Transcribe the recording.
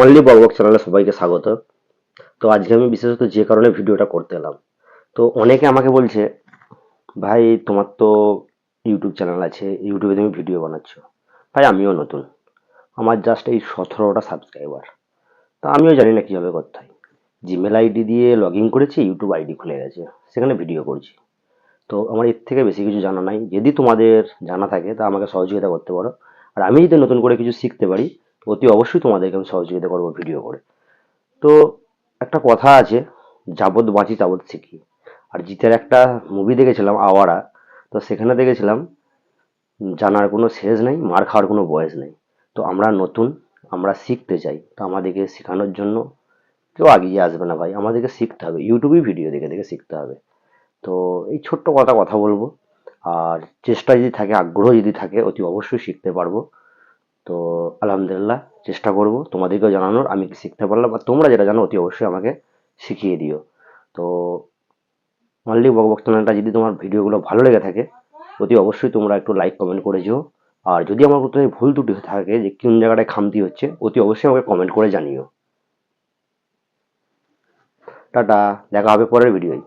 Only বকবক চ্যানেলে সবাইকে স্বাগত। তো আজকে আমি বিশেষত যে কারণে ভিডিওটা করতে এলাম। তো অনেকে আমাকে বলছে, ভাই, তোমার তো ইউটিউব চ্যানেল আছে ইউটিউবে তুমি ভিডিও বানাচ্ছ। ভাই, আমিও নতুন। আমার জাস্ট এই সতেরোটা সাবস্ক্রাইবার তা আমিও জানি না কীভাবে করতে হয়। জিমেল আইডি দিয়ে লগ ইন করেছি ইউটিউব আইডি খুলে গেছে। সেখানে ভিডিও করছি। তো আমার এর থেকে বেশি কিছু জানা নাই। যদি তোমাদের জানা থাকে, তা আমাকে সহযোগিতা করতে পারো। আর আমি যদি নতুন করে কিছু শিখতে পারি অতি অবশ্যই তোমাদেরকে আমি সহযোগিতা করব ভিডিও করে। তো একটা কথা আছে, যাবৎ বাঁচি তাবৎ শিখি। আর জিতের একটা মুভি দেখেছিলাম, আওয়ারা। তো সেখানে দেখেছিলাম, জানার কোনো শেষ নেই, মার খাওয়ার কোনো বয়স নেই। তো আমরা নতুন, আমরা শিখতে চাই। তো আমাদেরকে শেখানোর জন্য কেউ এগিয়ে আসবে না ভাই, আমাদেরকে শিখতে হবে। ইউটিউবেই ভিডিও দেখে দেখে শিখতে হবে। তো এই ছোট্ট কথা কথা বলব। আর চেষ্টা যদি থাকে, আগ্রহ যদি থাকে, অতি অবশ্যই শিখতে পারব। তো আলহামদুলিল্লাহ, চেষ্টা করব তোমাদেরকেও জানানোর, আমি কি শিখতে পারলাম, আর তোমরা যেটা জানো অতি অবশ্যই আমাকে শিখিয়ে দিও। তো অনলি বকবক চ্যানেলটা যদি তোমার ভিডিওগুলো ভালো লেগে থাকে, অতি অবশ্যই তোমরা একটু লাইক কমেন্ট করে যেও আর যদি আমার কোথাও ভুল ত্রুটি থাকে যে কোন জায়গাটায় খামতি হচ্ছে, অতি অবশ্যই আমাকে কমেন্ট করে জানিও। টাটা, দেখা হবে পরের ভিডিওয়।